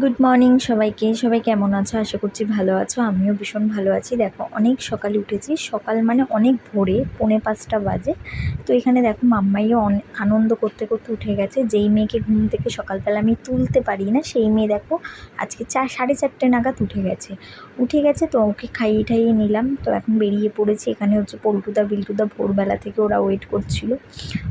Good morning সবাইকে। সবাই কেমন আছো? আশা করছি ভালো আছো। আমিও ভীষণ ভালো আছি। দেখো, অনেক সকালে উঠেছি। সকাল মানে অনেক ভোরে, পৌনে পাঁচটা বাজে। তো এখানে দেখো, মাম্মাইও আনন্দ করতে করতে উঠে গেছে। যেই মেয়েকে ঘুম থেকে সকালবেলা আমি তুলতে পারি না, সেই মেয়ে দেখো, আজকে চার, সাড়ে চারটে নাগাদ উঠে গেছে। উঠে গেছে তো ওকে খাইয়ে ঠাইয়ে নিলাম। তো এখন বেরিয়ে পড়েছি। এখানে হচ্ছে পল্টুদা, বিল্টুদা ভোরবেলা থেকে ওরা ওয়েট করছিল।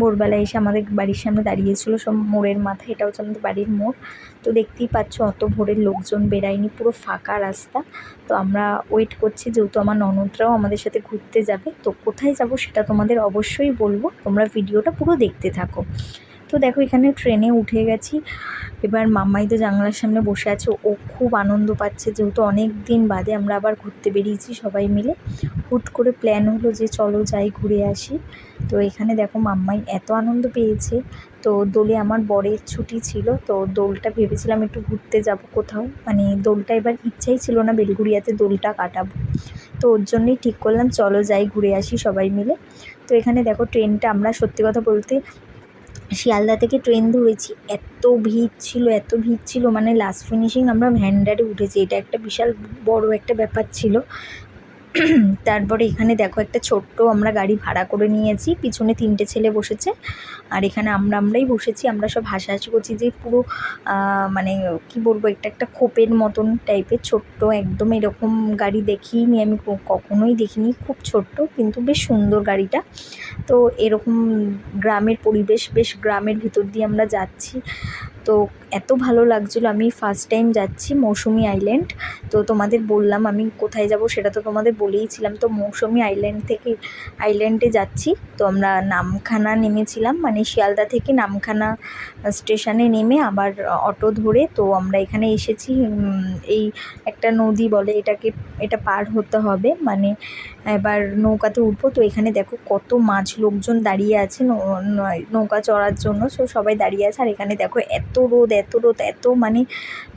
ভোরবেলা এসে আমাদের বাড়ির সামনে দাঁড়িয়েছিল। সব মোড়ের মাথায়, এটা হচ্ছে আমাদের বাড়ির মোড়। তো দেখতেই পাচ্ছ অত ভোরের লোকজন বেরায়নি, পুরো ফাঁকা রাস্তা। তো আমরা ওয়েট করছি যেহেতু আমার ননদরাও আমাদের সাথে ঘুরতে যাবে। তো কোথায় যাব সেটা তোমাদের অবশ্যই বলব। তোমরা ভিডিওটা পুরো দেখতে থাকো। তো দেখো এখানে ট্রেনে উঠে গেছি। এবার মাম্মাই তো জানলার সামনে বসে আছে, ও খুব আনন্দ পাচ্ছে যেহেতু অনেক দিন বাদে আমরা আবার ঘুরতে বেরিয়েছি সবাই মিলে। হুট করে প্ল্যান হলো যে চলো যাই ঘুরে আসি। তো এখানে দেখো মাম্মাই এত আনন্দ পেয়েছে। তো দোলে আমার বরের ছুটি ছিল, তো দোলটা ভেবেছিলাম একটু ঘুরতে যাব কোথাও। মানে দোলটা এবার ইচ্ছাই ছিল না বেলগুড়িয়াতে দোলটা কাটাবো। তো ওর জন্যই ঠিক করলাম, চলো যাই ঘুরে আসি সবাই মিলে। তো এখানে দেখো ট্রেনটা আমরা সত্যি কথা বলতে শিয়ালদা থেকে ট্রেন ধরেছি। এত ভিড় ছিল, এত ভিড় ছিল মানে লাস্ট ফিনিশিং আমরা ভ্যান্ডারে উঠেছি। এটা একটা বিশাল বড় একটা ব্যাপার ছিল। তারপরে এখানে দেখো একটা ছোট্ট আমরা গাড়ি ভাড়া করে নিয়েছি। পিছনে তিনটে ছেলে বসেছে। আর এখানে আমরা আমরাই বসেছি। আমরা সব হাসাহাসি করছি যে পুরো মানে কি বলব, একটা একটা খোপের মতন টাইপের ছোট্ট, একদম এরকম গাড়ি দেখিনি আমি কখনোই দেখিনি। খুব ছোট্ট, কিন্তু বেশ সুন্দর গাড়িটা। তো এরকম গ্রামের পরিবেশ, বেশ গ্রামের ভিতর দিয়ে আমরা যাচ্ছি। তো এত ভালো লাগছিল। আমি ফার্স্ট টাইম যাচ্ছি মৌসুমি আইল্যান্ড তো তোমাদের বললাম আমি কোথায় যাব সেটা তো তোমাদের বলেইছিলাম তো মৌসুমি আইল্যান্ড থেকে আইল্যান্ডে যাচ্ছি। তো আমরা নামখানা নেমেছিলাম। মানে শিয়ালদা থেকে নামখানা স্টেশনে নেমে আবার অটো ধরে তো আমরা এখানে এসেছি। এই একটা নদী বলে এটাকে, এটা পার হতে হবে। মানে এবার নৌকাতে উঠবো। তো এখানে দেখো কত মাছ লোকজন দাঁড়িয়ে আছে নৌকা চড়ার জন্য। সো সবাই দাঁড়িয়ে আছে। আর এখানে দেখো এত রোদ এত রোদ এত মানে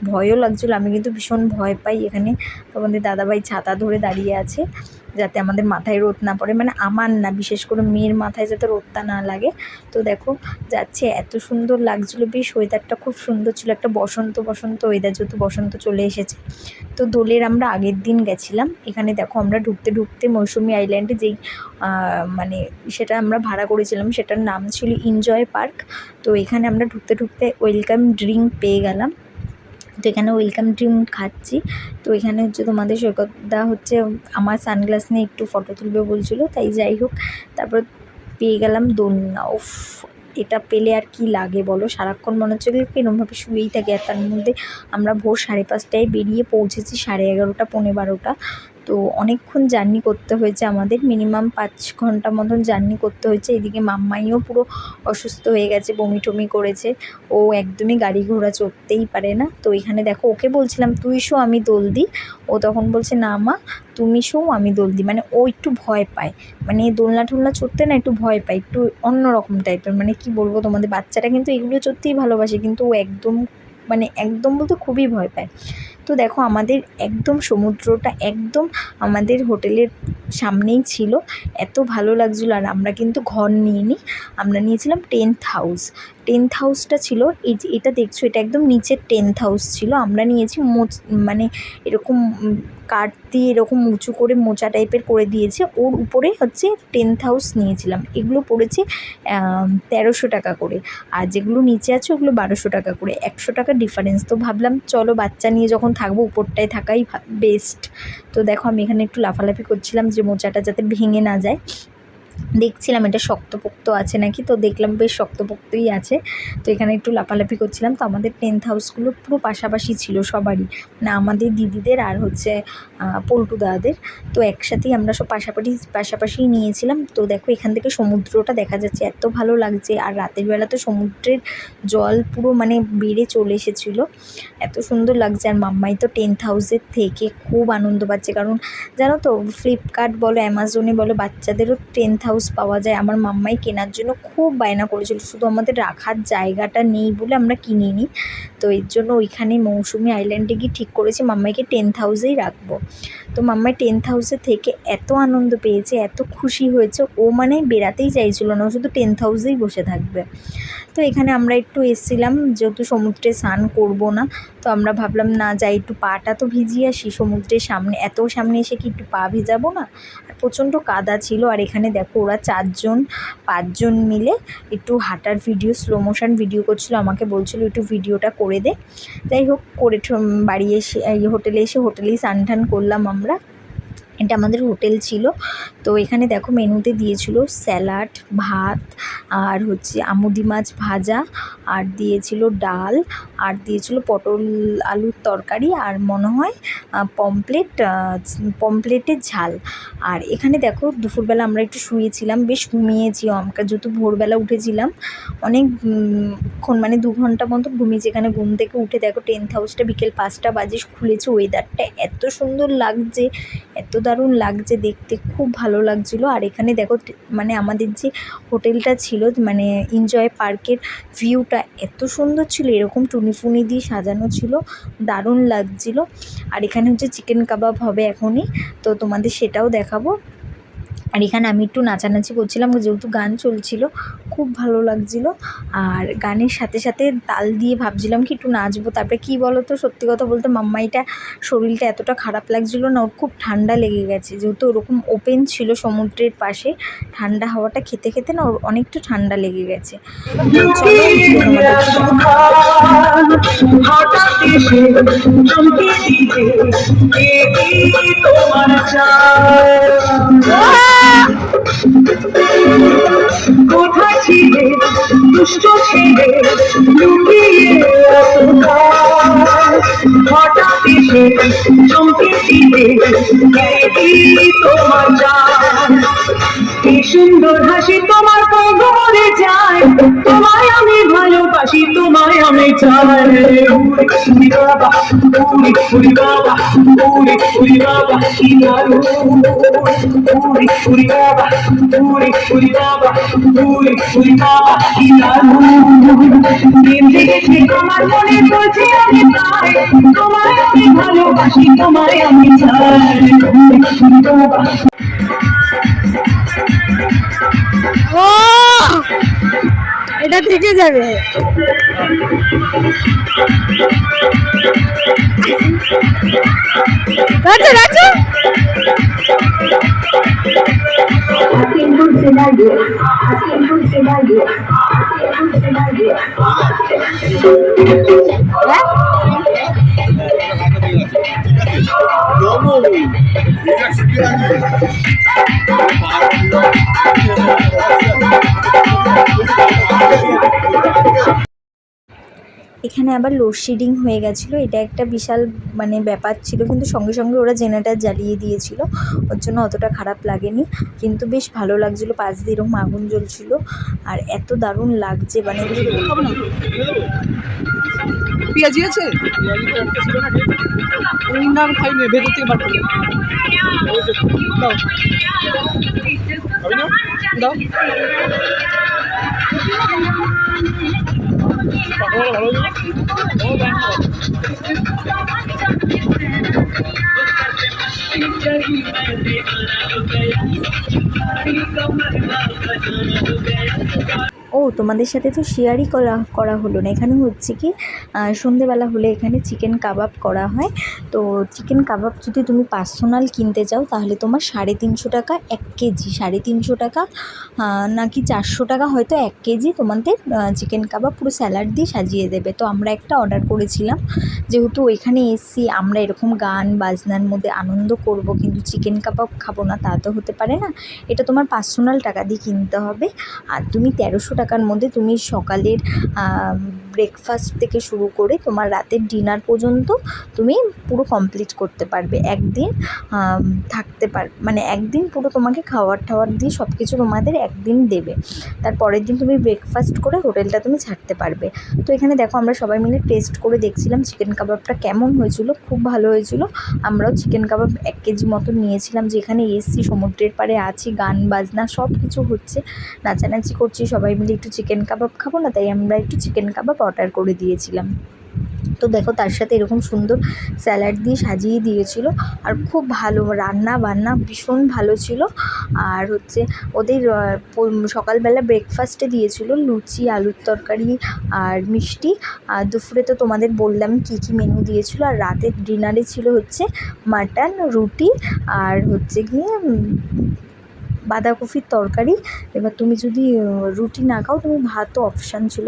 ভয়ও লাগছিল, আমি কিন্তু ভীষণ ভয় পাই এখানে। আমাদের দাদাভাই ছাতা ধরে দাঁড়িয়ে আছে। যাতে আমাদের মাথায় রোদ না পড়ে। মানে আমার না, বিশেষ করে মেয়ের মাথায় যাতে রোদটা না লাগে। তো দেখো, যাচ্ছে এত সুন্দর লাগছিল। বেশ ওয়েদারটা খুব সুন্দর ছিল। একটা বসন্ত বসন্ত ওয়েদার যেহেতু বসন্ত চলে এসেছে। তো দোলের আমরা আগের দিন গেছিলাম। এখানে দেখো আমরা ঢুকতে ঢুকতে মৌসুমি আইল্যান্ডে যেই মানে সেটা আমরা ভাড়া করেছিলাম, সেটার নাম ছিল এনজয় পার্ক তো এখানে আমরা ঢুকতে ঢুকতে ওয়েলকাম ড্রিঙ্ক পেয়ে গেলাম। তো এখানে ওয়েলকাম ড্রিঙ্ক খাচ্ছি। তো এখানে হচ্ছে তোমাদের সৈকতদা হচ্ছে আমার সানগ্লাস নিয়ে একটু ফটো তুলবে বলছিলো, তাই যাই হোক, তারপর পেয়ে গেলাম দোলনা। উফ, এটা পেলে আর কি লাগে বলো? সারাক্ষণ মনে হচ্ছে এরকমভাবে শুয়েই থাকে আর তার মধ্যে আমরা ভোর সাড়ে পাঁচটায় বেরিয়ে পৌঁছেছি সাড়ে এগারোটা, পৌনে বারোটা। তো অনেকক্ষণ জার্নি করতে হয়েছে আমাদের। মিনিমাম পাঁচ ঘণ্টা মতন জার্নি করতে হয়েছে। এদিকে মাম্মাইও পুরো অসুস্থ হয়ে গেছে বমি টমি করেছে। ও একদমই গাড়ি ঘোড়া চড়তেই পারে না। তো এখানে দেখো, ওকে বলছিলাম, তুই শো, আমি দোল দিই ও তখন বলছে, না মা, তুমি শো, আমি দোল দিই মানে ও একটু ভয় পায়। মানে দোলনা টোলনা চড়তে না একটু ভয় পায়, একটু অন্য রকম টাইপের। মানে কি বলব, তোমাদের বাচ্চারা কিন্তু এগুলো চড়তেই ভালোবাসে, কিন্তু ও একদম মানে একদম বলতে খুবই ভয় পায়। তো দেখো আমাদের একদম সমুদ্রটা একদম আমাদের হোটেলের সামনেই ছিল। এত ভালো লাগছিল আর আমরা কিন্তু ঘর নিয়ে নিই আমরা নিয়েছিলাম টেন্থ হাউস টেন্থ হাউসটা ছিল, এই যে এটা দেখছ, এটা একদম নিচের টেন্থ হাউস ছিল। আমরা নিয়েছি মানে এরকম কাঠ দিয়ে এরকম উঁচু করে মোচা টাইপের করে দিয়েছে। ওর উপরে হচ্ছে টেন্থ হাউস নিয়েছিলাম। এগুলো পড়েছে তেরোশো টাকা করে। আর যেগুলো নিচে আছে ওগুলো বারোশো টাকা করে। একশো টাকা ডিফারেন্স তো ভাবলাম, চলো বাচ্চা নিয়ে যখন থাকব উপরটায় থাকাই বেস্ট তো দেখো আমি এখানে একটু লাফালাফি করছিলাম যে মোচাটা যাতে ভেঙে না যায়। দেখছিলাম এটা শক্তপোক্ত আছে নাকি? তো দেখলাম বেশ শক্তপোক্তই আছে। তো এখানে একটু লাফালাফি করছিলাম। তো আমাদের টেন্থ হাউসগুলো পুরো পাশাপাশি ছিল সবারই। না আমাদের দিদিদের আর হচ্ছে পল্টু দাদাদের। তো একসাথেই আমরা সব পাশাপাশি পাশাপাশি নিয়েছিলাম। তো দেখো এখান থেকে সমুদ্রটা দেখা যাচ্ছে, এত ভালো লাগছে। আর রাতের বেলা তো সমুদ্রের জল পুরো মানে বেড়ে চলে এসেছিল। এত সুন্দর লাগছে। আর মাম্মাই তো টেন্থ হাউসের থেকে খুব আনন্দ পাচ্ছে। কারণ জানো তো, ফ্লিপকার্ট বলো, অ্যামাজনে বলো, বাচ্চাদেরও টেন্থ হাউস পাওয়া যায়। আমার মাম্মাই কেনার জন্য খুব বায়না করেছিল। শুধু আমাদের রাখার জায়গাটা নেই বলে আমরা কিনিনি। তো এর জন্য ওইখানে মৌসুমি আইল্যান্ডে গিয়ে ঠিক করেছি, মাম্মাইকে টেন্থ হাউসেই রাখব। তো মাম্মাই টেন্থ হাউসে থেকে এত আনন্দ পেয়েছে, এত খুশি হয়েছে। ও মানে বেড়াতেই চাইছিল না, ও শুধু টেন্থ হাউসেই বসে থাকবে। তো এখানে আমরা একটু এসছিলাম, যেহেতু সমুদ্রে স্নান করব না, তো আমরা ভাবলাম, না, যাই, একটু পাটা তো ভিজিয়ে আসি সমুদ্রের সামনে। এত সামনে এসে কি একটু পা ভিজাবো না? আর প্রচণ্ড কাদা ছিল, আর এখানে দেখো ওরা চারজন, পাঁচজন মিলে একটু হাঁটার ভিডিও স্লো মোশন ভিডিও করছিল, আমাকে বলছিল, একটু ভিডিওটা করে দে। যাই হোক, করে বাড়ি এসে হোটেলে এসে হোটেলেই স্নান টান করলাম আমরা। এটা আমাদের হোটেল ছিল। তো এখানে দেখো মেনুতে দিয়েছিল স্যালাড, ভাত, আর হচ্ছে আমুদি মাছ ভাজা, আর দিয়েছিল ডাল আর দিয়েছিল পটল আলুর তরকারি আর মনে হয় পমপ্লেট পমপ্লেটের ঝাল। আর এখানে দেখো দুপুরবেলা আমরা একটু শুয়েছিলাম, বেশ ঘুমিয়েছি আমরা যেহেতু ভোরবেলা উঠেছিলাম। অনেকক্ষণ মানে দু ঘণ্টা মতো ঘুমিয়েছি এখানে ঘুম থেকে উঠে দেখো টেন্থ হাউসটা বিকেল পাঁচটা বাজে খুলেছে ওয়েদারটা এত সুন্দর লাগছে, এত দারুণ লাগছে দেখতে, খুব ভালো লাগছিল। আর এখানে দেখো মানে আমাদের যে হোটেলটা ছিল মানে এনজয় পার্কের ভিউটা এত সুন্দর ছিল, এরকম টুনি ফুনি দিয়ে সাজানো ছিল, দারুণ লাগছিল। আর এখানে হচ্ছে চিকেন কাবাব হবে এখনই, তো তোমাদের সেটাও দেখাবো। আর এখানে আমি একটু নাচানাচি করছিলাম যেহেতু গান চলছিল খুব ভালো লাগছিল আর গানের সাথে সাথে তাল দিয়ে ভাবছিলাম কি একটু নাচবো তারপরে কী বলো তো সত্যি কথা বলতে মাম্মাইটা শরীরটা এতটা খারাপ লাগছিল না ওর খুব ঠান্ডা লেগে গেছে যেহেতু ওরকম ওপেন ছিল সমুদ্রের পাশে ঠান্ডা হাওয়াটা খেতে খেতে না ওর অনেকটা ঠান্ডা লেগে গেছে চলো কোথায় ছিলে? দুষ্ট ছিলে? লুকিয়ে হঠাৎ এসে চমকে ছিলে তোমার চান কি সুন্দর হাসি তোমার কবরে যায়। তোমায় ভালোবাসি তোমায় আমি চাই উরি বাবা উরি উরি বাবা উরি উরি বাবা কি দারুণ উরি উরি বাবা উরি উরি বাবা উরি উরি বাবা কি দারুণ দিন লেগেছে তোমার মনে চলছে আমি তাই তোমায় আমি ভালোবাসি, তোমায় এটা থেকে যাবে। নাচো নাচো Haciendo un এখানে আবার লোডশেডিং হয়ে গেছিল। এটা একটা বিশাল মানে ব্যাপার ছিল কিন্তু সঙ্গে সঙ্গে ওরা জেনারেটার জ্বালিয়ে দিয়েছিল। ওর জন্য অতটা খারাপ লাগেনি কিন্তু বেশ ভালো লাগছিল। পাশ দিয়ে এরকম আগুন জ্বলছিল। আর এত দারুণ লাগছে মানে পেঁয়াজি আছে? ওই না আমি ভেতর থেকে বার করলাম দাও। দাও। ও তোমাদের সাথে তো শেয়ারই করা করা হলো না। এখানে হচ্ছে কি সন্ধেবেলা হলে এখানে চিকেন কাবাব করা হয়। তো চিকেন কাবাব যদি তুমি পার্সোনাল কিনতে চাও, তাহলে তোমার সাড়ে তিনশো টাকা, এক কেজি সাড়ে তিনশো টাকা নাকি চারশো টাকা হয়তো এক কেজি তোমাদের চিকেন কাবাব পুরো স্যালাড দিয়ে সাজিয়ে দেবে। তো আমরা একটা অর্ডার করেছিলাম, যেহেতু ওইখানে এসছি, আমরা এরকম গান, বাজনার মধ্যে আনন্দ করব, কিন্তু চিকেন কাবাব খাব না, তা তো হতে পারে না। এটা তোমার পার্সোনাল টাকা দিয়ে কিনতে হবে। আর তুমি তেরোশো টাকার মধ্যে তুমি সকালের ব্রেকফাস্ট থেকে শুরু করে তোমার রাতের ডিনার পর্যন্ত তুমি পুরো কমপ্লিট করতে পারবে। একদিন থাকতে পার মানে একদিন পুরো তোমাকে খাওয়ার টাওয়ার দিয়ে সব কিছু তোমাদের একদিন দেবে। তার পরের দিন তুমি ব্রেকফাস্ট করে হোটেলটা তুমি ছাড়তে পারবে। তো এখানে দেখো আমরা সবাই মিলে টেস্ট করে দেখছিলাম চিকেন কাবাবটা কেমন হয়েছিল, খুব ভালো হয়েছিল। আমরাও চিকেন কাবাব এক কেজি মতো নিয়েছিলাম, যেখানে এসছি সমুদ্রের পাড়ে আছি, গান বাজনা সব কিছু হচ্ছে। নাচানাচি করছি সবাই মিলে, একটু চিকেন কাবাব খাব না, তাই আমরা একটু চিকেন কাবাব অর্ডার করে দিয়েছিলাম। তো দেখো, তার সাথে এরকম সুন্দর স্যালাড দিয়ে সাজিয়ে দিয়েছিল, আর খুব ভালো রান্না বান্না ভীষণ ভালো ছিল। আর হচ্ছে ওদের সকালবেলা ব্রেকফাস্টে দিয়েছিল লুচি, আলুর তরকারি আর মিষ্টি। আর দুপুরে তো তোমাদের বললাম কী কী মেনু দিয়েছিল, আর রাতের ডিনারে ছিল হচ্ছে মাটন রুটি আর হচ্ছে গিয়ে বাঁধাকপির তরকারি। এবার তুমি যদি রুটি না খাও তুমি ভাতও অপশান ছিল।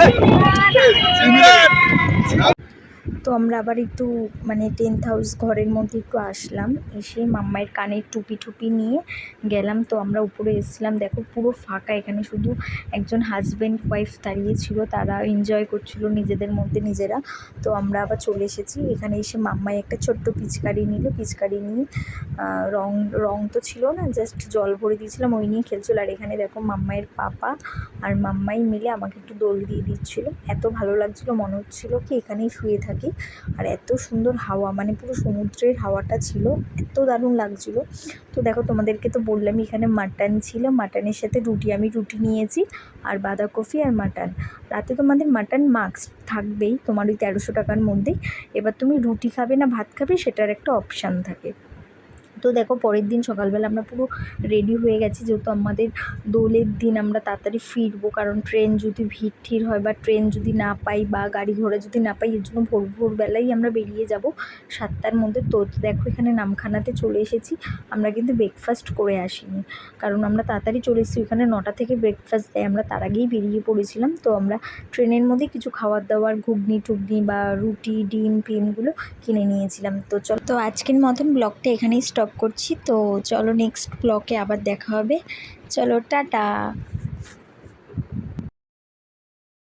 Hey! আমরা আবার একটু মানে টেন্ট হাউস ঘরের মধ্যে একটু আসলাম। এসে মাম্মায়ের কানের টুপি টুপি নিয়ে গেলাম। তো আমরা উপরে এসেছিলাম। দেখো, পুরো ফাঁকা এখানে। শুধু একজন হাজব্যান্ড ওয়াইফ দাঁড়িয়ে ছিল। তারা এনজয় করছিল নিজেদের মধ্যে, নিজেরা। তো আমরা আবার চলে এসেছি। এখানে এসে মাম্মাই একটা ছোট্ট পিচকারি নিল। পিচকারি নিয়ে রং রং তো ছিল না। জাস্ট জল ভরে দিয়েছিলাম। ওই নিয়ে খেলছিল। আর এখানে দেখো মাম্মাইয়ের পাপা আর মাম্মাই মিলে আমাকে একটু দোল দিয়ে দিচ্ছিল। এত ভালো লাগছিল, মনে হচ্ছিল কি এখানেই শুয়ে থাকি। আর এত সুন্দর হাওয়া মানে পুরো সমুদ্রের হাওয়াটা ছিল, এত দারুণ লাগছিল। তো দেখো, তোমাদেরকে তো বললাম এখানে মাটন ছিল, মাটনের সাথে রুটি, আমি রুটি নিয়েছি আর বাঁধাকপি আর মাটন। রাতে তোমাদের মাটন মাস্ক থাকবেই, তোমার ওই তেরোশো টাকার মধ্যেই। এবার তুমি রুটি খাবে না ভাত খাবে, সেটার একটা অপশান থাকে। তো দেখো পরের দিন সকালবেলা আমরা পুরো রেডি হয়ে গেছি, যেহেতু আমাদের দোলের দিন আমরা তাড়াতাড়ি ফিরবো, কারণ ট্রেন যদি ভিড় ঠিড় হয় বা ট্রেন যদি না পাই বা গাড়ি ঘোড়া যদি না পাই, এর জন্য ভোর ভোরবেলাই আমরা বেরিয়ে যাব সাতটার মধ্যে। তো দেখো এখানে নামখানাতে চলে এসেছি, আমরা কিন্তু ব্রেকফাস্ট করে আসিনি, কারণ আমরা তাড়াতাড়ি চলে এসেছি। ওখানে নটা থেকে ব্রেকফাস্ট দেয়, আমরা তার আগেই বেরিয়ে পড়েছিলাম। তো আমরা ট্রেনের মধ্যে কিছু খাবার দাবার ঘুগনি টুগনি বা রুটি, ডিম ফিমগুলো কিনে নিয়েছিলাম। তো চল, তো আজকের মতন ব্লগটা এখানেই স্টপ করছি তো চলো নেক্সট ব্লকে আবার দেখা হবে। চলো টাটা!